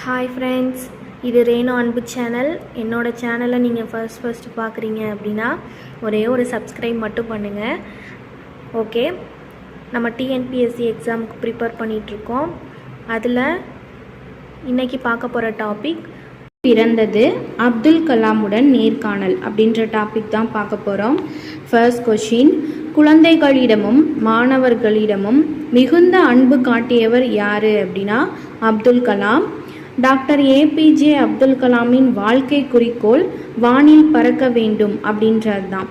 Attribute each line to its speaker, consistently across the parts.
Speaker 1: Hi friends இது ரேணு அன்பு channel என்னோடய சேனலை நீங்கள் ஃபர்ஸ்ட் ஃபஸ்ட்டு பார்க்குறீங்க அப்படின்னா ஒரே ஒரு சப்ஸ்கிரைப் மட்டும் பண்ணுங்கள் ஓகே நம்ம டிஎன்பிஎஸ்சி எக்ஸாமுக்கு ப்ரிப்பேர் பண்ணிகிட்ருக்கோம் அதில் இன்றைக்கி பார்க்க போகிற டாபிக்
Speaker 2: பிறந்தது அப்துல் கலாமுடன் நேர்காணல் அப்படின்ற டாபிக் தான் பார்க்க போகிறோம் ஃபர்ஸ்ட் கொஷின் குழந்தைகளிடமும் மாணவர்களிடமும் மிகுந்த அன்பு காட்டியவர் யார் அப்படின்னா அப்துல் கலாம். டாக்டர் ஏபிஜே அப்துல் கலாமின் வாழ்க்கை குறிக்கோள் வானில் பறக்க வேண்டும் அப்படின்றது தான்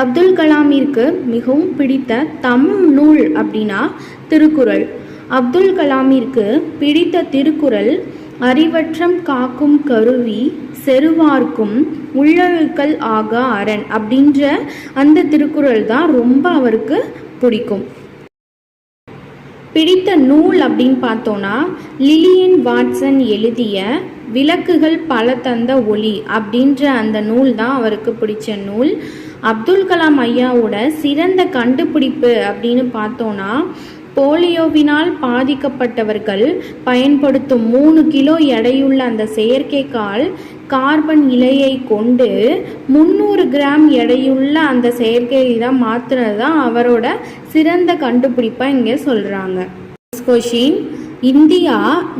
Speaker 2: அப்துல் கலாமிற்கு மிகவும் பிடித்த தமிழ் நூல் அப்படின்னா திருக்குறள். அப்துல் கலாமிற்கு பிடித்த திருக்குறள் அறிவற்றம் காக்கும் கருவி செருவார்க்கும் உள்ளழுக்கல் ஆகா அரண் அப்படின்ற அந்த திருக்குறள் தான் ரொம்ப அவருக்கு பிடிக்கும். பிடித்த நூல் அப்படின்னு பார்த்தோன்னா லிலியன் வாட்சன் எழுதிய விளக்குகள் பல தந்த ஒளி அப்படின்ற அந்த நூல் தான் அவருக்கு பிடிச்ச நூல். அப்துல் கலாம் ஐயாவோட சிறந்த கண்டுபிடிப்பு அப்படின்னு பார்த்தோன்னா போலியோவினால் பாதிக்கப்பட்டவர்கள் பயன்படுத்தும் மூணு கிலோ எடையுள்ள அந்த செயற்கைக்கால் கார்பன் இலையை கொண்டு முந்நூறு கிராம் எடையுள்ள அந்த செயற்கையை தான் மாற்றுறது தான் அவரோட சிறந்த கண்டுபிடிப்பாக இங்கே சொல்கிறாங்க கொஷின் இந்தியா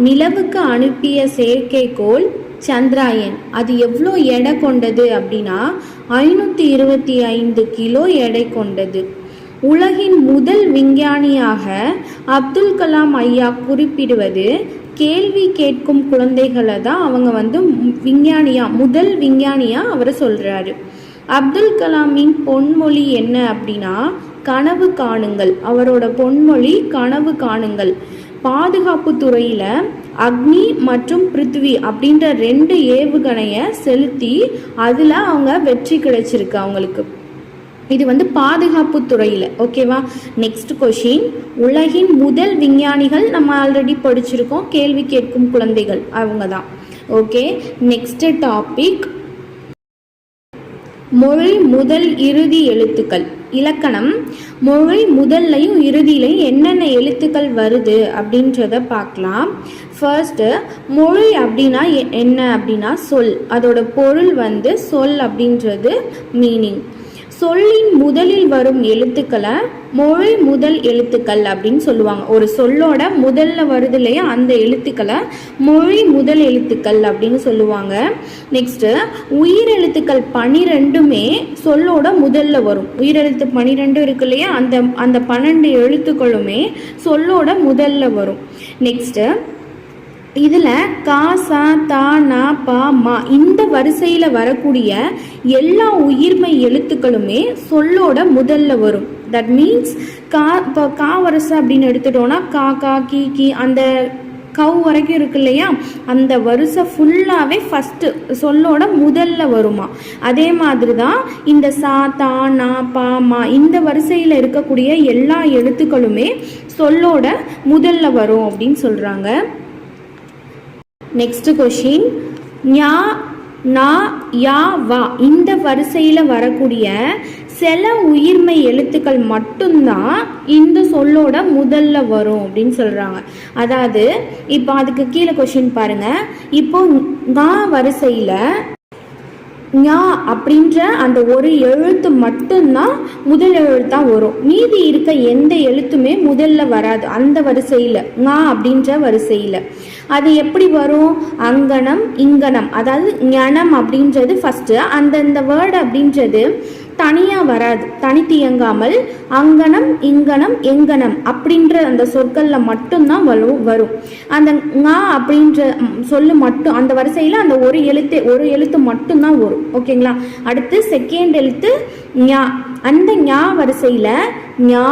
Speaker 2: நிலவுக்கு அனுப்பிய செயற்கைக்கோள் சந்திராயன். அது எவ்வளோ எடை கொண்டது அப்படின்னா ஐநூற்றி இருபத்தி ஐந்து கிலோ எடை கொண்டது. உலகின் முதல் விஞ்ஞானியாக அப்துல் கலாம் ஐயா குறிப்பிடுவது கேள்வி கேட்கும் குழந்தைகளை தான் அவங்க வந்து விஞ்ஞானியா முதல் விஞ்ஞானியா அவர் சொல்றாரு. அப்துல் கலாமின் பொன்மொழி என்ன அப்படின்னா கனவு காணுங்கள். அவரோட பொன்மொழி கனவு காணுங்கள். பாதுகாப்பு துறையில அக்னி மற்றும் பிருத்வி அப்படின்ற ரெண்டு ஏவுகணையை செலுத்தி அதில் அவங்க வெற்றி கிடைச்சிருக்கு அவங்களுக்கு. இது வந்து பாதுகாப்பு துறையில் ஓகேவா நெக்ஸ்ட் கொஷின் உலகின் முதல் விஞ்ஞானிகள் நம்ம ஆல்ரெடி படிச்சிருக்கோம் கேள்வி கேட்கும் குழந்தைகள் அவங்க தான் ஓகே நெக்ஸ்ட் டாபிக் மொழி முதல் இறுதி எழுத்துக்கள். இலக்கணம். மொழி முதல்லையும் இறுதியிலையும் என்னென்ன எழுத்துக்கள் வருது அப்படின்றத பார்க்கலாம். ஃபர்ஸ்ட்டு மொழி அப்படின்னா எ- என்ன அப்படின்னா சொல். அதோட பொருள் வந்து சொல் அப்படின்றது மீனிங் சொல்லின் முதலில் வரும் எழுத்துக்களை மொழி முதல் எழுத்துக்கள் அப்படின்னு சொல்லுவாங்க. ஒரு சொல்லோட முதல்ல வருது இல்லையா? அந்த எழுத்துக்களை மொழி முதல் எழுத்துக்கள் அப்படின்னு சொல்லுவாங்க. நெக்ஸ்ட்டு உயிரெழுத்துக்கள் பனிரெண்டுமே சொல்லோட முதல்ல வரும். உயிரெழுத்து பனிரெண்டு இருக்கு இல்லையா? அந்த அந்த பன்னெண்டு எழுத்துக்களுமே சொல்லோட முதல்ல வரும். நெக்ஸ்ட்டு இதில் கா சா தா நா பா மா இந்த வரிசையில் வரக்கூடிய எல்லா உயிர்மை எழுத்துக்களுமே சொல்லோட முதல்ல வரும். தட் மீன்ஸ் கா இப்போ கா வரிசை அப்படின்னு எடுத்துட்டோன்னா கா கா கி கி அந்த கவ் வரைக்கும் இருக்கு இல்லையா? அந்த வரிசை ஃபுல்லாகவே ஃபஸ்ட்டு சொல்லோட முதல்ல வருமா? அதே மாதிரி தான் இந்த சா தா நா பா மா இந்த வரிசையில் இருக்கக்கூடிய எல்லா எழுத்துக்களுமே சொல்லோட முதல்ல வரும் அப்படின்னு சொல்கிறாங்க நெக்ஸ்ட் கொஷின் ஞா நா யா வா. இந்த வரிசையில் வரக்கூடிய சில உயிர்மை எழுத்துக்கள் மட்டும்தான் இந்த சொல்லோட முதல்ல வரும் அப்படின்னு சொல்கிறாங்க அதாவது இப்போ அதுக்கு கீழே கொஷின் பாருங்கள் இப்போ நான் வரிசையில் ஞா அப்படின்ற அந்த ஒரு எழுத்து மட்டும்தான் முதல் எழுத்தாக வரும். மீதி இருக்க எந்த எழுத்துமே முதல்ல வராது. அந்த வரிசையில் ஞா அப்படின்ற வரிசையில். அது எப்படி வரும்? அங்கனம் இங்கனம். அதாவது ஞனம் அப்படின்றது ஃபஸ்ட்டு அந்தந்த வேர்டு அப்படின்றது தனியாக வராது. தனித்து இயங்காமல் அங்கனம் இங்கனம் எங்கனம் அப்படின்ற அந்த சொற்களில் மட்டும்தான் வரும் வரும். அந்த ஙா அப்படின்ற சொல்லு மட்டும் அந்த வரிசையில் அந்த ஒரு எழுத்து ஒரு எழுத்து மட்டும்தான் வரும். ஓகேங்களா? அடுத்து செகண்ட் எழுத்து ஞா. அந்த ஞா வரிசையில் ஞா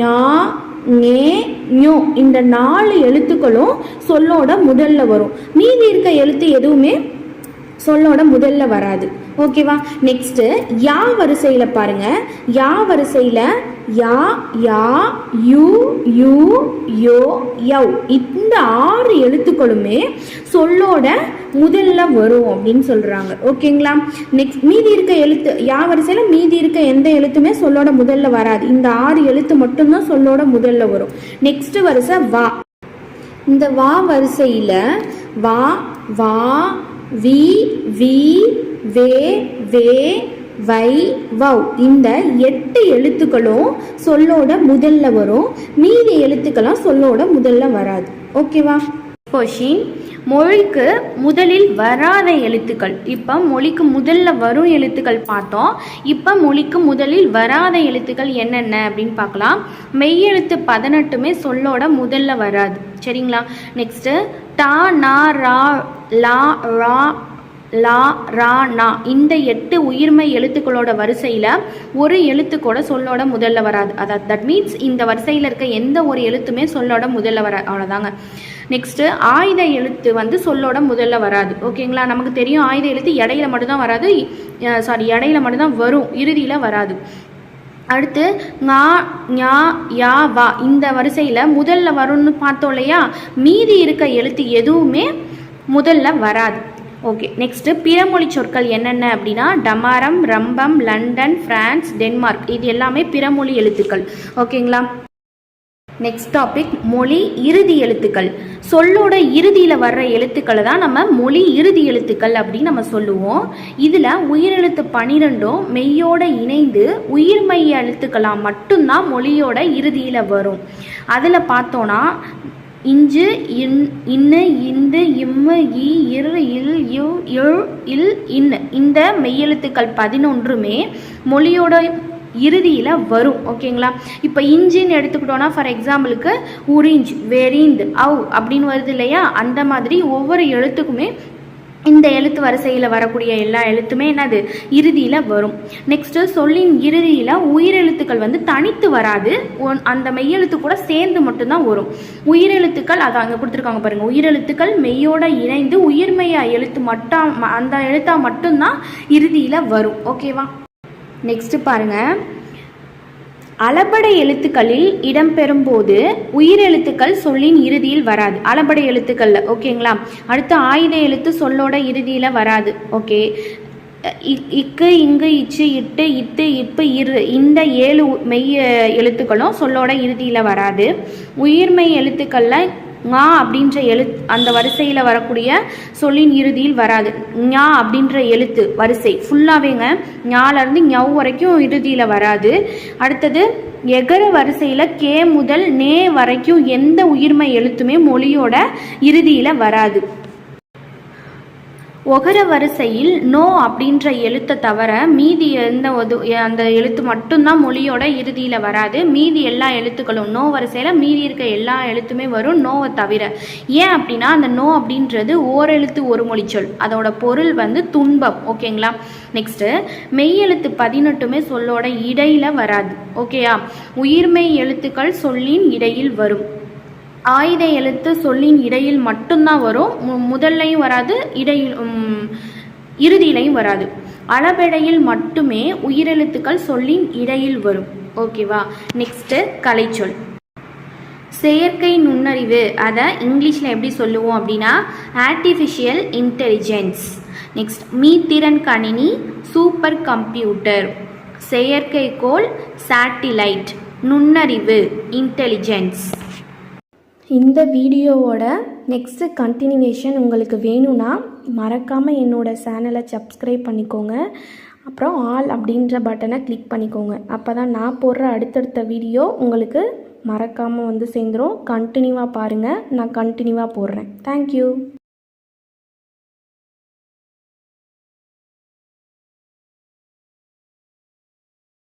Speaker 2: ஞா ஞே ஞோ இந்த நாலு எழுத்துக்களும் சொல்லோட முதல்ல வரும். மீதி இருக்க எழுத்து எதுவுமே சொல்லோட முதல்ல வராது. ஓகேவா நெக்ஸ்ட்டு யா வரிசையில் பாருங்கள் யா வரிசையில் யா யா யூ யூ யோ யவ். இந்த ஆறு எழுத்துக்களுமே சொல்லோட முதல்ல வரும் அப்படின்னு சொல்கிறாங்க ஓகேங்களா நெக்ஸ்ட் மீதி இருக்க எழுத்து யா வரிசையில் மீதி இருக்க எந்த எழுத்துமே சொல்லோட முதல்ல வராது. இந்த ஆறு எழுத்து மட்டும்தான் சொல்லோட முதல்ல வரும். நெக்ஸ்ட் வரிசை வா. இந்த வா வரிசையில்
Speaker 3: வா வா வி வி வே வே வை வவ் இந்த எட்டு எழுத்துக்களும் சொல்லோட முதல்ல வரும். மீதி எழுத்துக்கெல்லாம் சொல்லோட முதல்ல வராது. ஓகேவா
Speaker 2: கொஷின் மொழிக்கு முதலில் வராத எழுத்துக்கள். இப்போ மொழிக்கு முதல்ல வரும் எழுத்துக்கள் பார்த்தோம். இப்போ மொழிக்கு முதலில் வராத எழுத்துக்கள் என்னென்ன அப்படின்னு பார்க்கலாம். மெய்யெழுத்து பதினெட்டுமே சொல்லோட முதல்ல வராது. சரிங்களா? நெக்ஸ்ட்டு டா நா ரா லா ரா லா ரா நா. இந்த எட்டு உயிர்மை எழுத்துக்களோட வரிசையில் ஒரு எழுத்து கூட சொல்லோட முதல்ல வராது. அதாவது தட் மீன்ஸ் இந்த வரிசையில் இருக்க எந்த ஒரு எழுத்துமே சொல்லோட முதல்ல வர அவ்வளோதாங்க நெக்ஸ்ட்டு ஆயுத எழுத்து வந்து சொல்லோட முதல்ல வராது. ஓகேங்களா? நமக்கு தெரியும் ஆயுத எழுத்து இடையில மட்டும்தான் வராது சாரி இடையில மட்டும்தான் வரும் இறுதியில் வராது. அடுத்து ஞா ஞா யா வா. இந்த வரிசையில் முதல்ல வரும்னு பார்த்தோம் இல்லையா? மீதி இருக்க எழுத்து எதுவுமே முதல்ல வராது. ஓகே நெக்ஸ்ட்டு பிறமொழி சொற்கள் என்னென்ன அப்படின்னா டமாரம் ரம்பம் லண்டன் ஃப்ரான்ஸ் டென்மார்க். இது எல்லாமே பிறமொழி எழுத்துக்கள். ஓகேங்களா நெக்ஸ்ட் டாபிக் மொழி இறுதி எழுத்துக்கள். சொல்லோட இறுதியில் வர்ற எழுத்துக்களை தான் நம்ம மொழி இறுதி எழுத்துக்கள் அப்படின்னு நம்ம சொல்லுவோம். இதில் உயிரெழுத்து பனிரெண்டும் மெய்யோட இணைந்து உயிர்மெய் எழுத்துக்களாக மட்டும்தான் மொழியோட இறுதியில் வரும். அதில் பார்த்தோன்னா இஞ்சு இன் இன்னு இந்து இம்மு இ இரு இல் யு இழ் இல் இன் இந்த மெய்யெழுத்துக்கள் பதினொன்றுமே மொழியோட இறுதியில் வரும் ஓகேங்களா? இப்போ இஞ்சின்னு எடுத்துக்கிட்டோன்னா ஃபார் எக்ஸாம்பிளுக்கு உறிஞ்ச் வெரிந்து அவ் அப்படின்னு வருது இல்லையா? அந்த மாதிரி ஒவ்வொரு எழுத்துக்குமே இந்த எழுத்து வரிசையில் வரக்கூடிய எல்லா எழுத்துமே என்னது? இறுதியில் வரும். நெக்ஸ்ட்டு சொல்லின் இறுதியில் உயிரெழுத்துக்கள் வந்து தனித்து வராது. ஒன் அந்த மெய்யெழுத்து கூட சேர்ந்து மட்டும்தான் வரும். உயிரெழுத்துக்கள் அதை அங்கே கொடுத்துருக்காங்க பாருங்கள் உயிரெழுத்துக்கள் மெய்யோட இணைந்து உயிர்மையா எழுத்து மட்டும் அந்த எழுத்தா மட்டும்தான் இறுதியில் வரும். ஓகேவா நெக்ஸ்ட்டு பாருங்கள் அளபடை எழுத்துக்களில் இடம்பெறும் போது உயிரெழுத்துக்கள் சொல்லின் இறுதியில் வராது. அளபடை எழுத்துக்களில் ஓகேங்களா அடுத்து ஆயுத எழுத்து சொல்லோட இறுதியில் வராது ஓகே இக்கு இங்கு இச்சு இட்டு இத்து இப்பு இரு இந்த ஏழு மெய் எழுத்துக்களும் சொல்லோட இறுதியில் வராது. உயிர்மெய் எழுத்துக்களில் ஞா அப்படின்ற எழுத் அந்த வரிசையில் வரக்கூடிய சொல்லின் இறுதியில் வராது. ஞா அப்படின்ற எழுத்து வரிசை. ஃபுல்லாகவேங்க ஞாலேருந்து ஞவ் வரைக்கும் இறுதியில் வராது. அடுத்தது எகர வரிசையில் கே முதல் நே வரைக்கும் எந்த உயிர்மை எழுத்துமே மொழியோட இறுதியில் வராது. ஒகர வரிசையில் நோ அப்படின்ற எழுத்தை தவிர மீதி எந்த ஒது அந்த எழுத்து மட்டும்தான் மொழியோட இறுதியில் வராது. மீதி எல்லா எழுத்துக்களும் நோ வரிசையில் மீதி இருக்க எல்லா எழுத்துமே வரும் நோவை தவிர. ஏன் அப்படின்னா அந்த நோ அப்படின்றது ஓரெழுத்து ஒரு மொழிச்சொல் அதோட பொருள் வந்து துன்பம். ஓகேங்களா? நெக்ஸ்ட்டு மெய்யெழுத்து பதினெட்டுமே சொல்லோட இடையில் வராது. ஓகேயா? உயிர்மெய் எழுத்துக்கள் சொல்லின் இடையில் வரும். ஆயுத எழுத்து சொல்லின் இடையில் மட்டும்தான் வரும். மு- முதல்லையும் வராது இடையில் இறுதியிலையும் வராது. அளபெடையில் மட்டுமே உயிரெழுத்துக்கள் சொல்லின் இடையில் வரும். ஓகேவா நெக்ஸ்ட்டு கலைச்சொல். செயற்கை நுண்ணறிவு அதை இங்கிலீஷில் எப்படி சொல்லுவோம் அப்படின்னா ஆர்டிஃபிஷியல் இன்டெலிஜென்ஸ் நெக்ஸ்ட் மீத்திறன் கணினி சூப்பர் கம்ப்யூட்டர் செயற்கைக்கோள் சேட்டிலைட் நுண்ணறிவு இன்டெலிஜென்ஸ் இந்த வீடியோவோட நெக்ஸ்ட்டு கண்டினியூவேஷன் உங்களுக்கு வேணும்னா மறக்காமல் என்னோட சேனலை சப்ஸ்கிரைப் பண்ணிக்கோங்க. அப்புறம் ஆல் அப்படின்ற பட்டனை கிளிக் பண்ணிக்கோங்க. அப்போ தான் நான் போடுற அடுத்தடுத்த வீடியோ உங்களுக்கு மறக்காமல் வந்து சேர்ந்துரும். கண்டினியூவாக பாருங்கள் நான் கண்டினியூவாக போடுறேன். தேங்க்யூ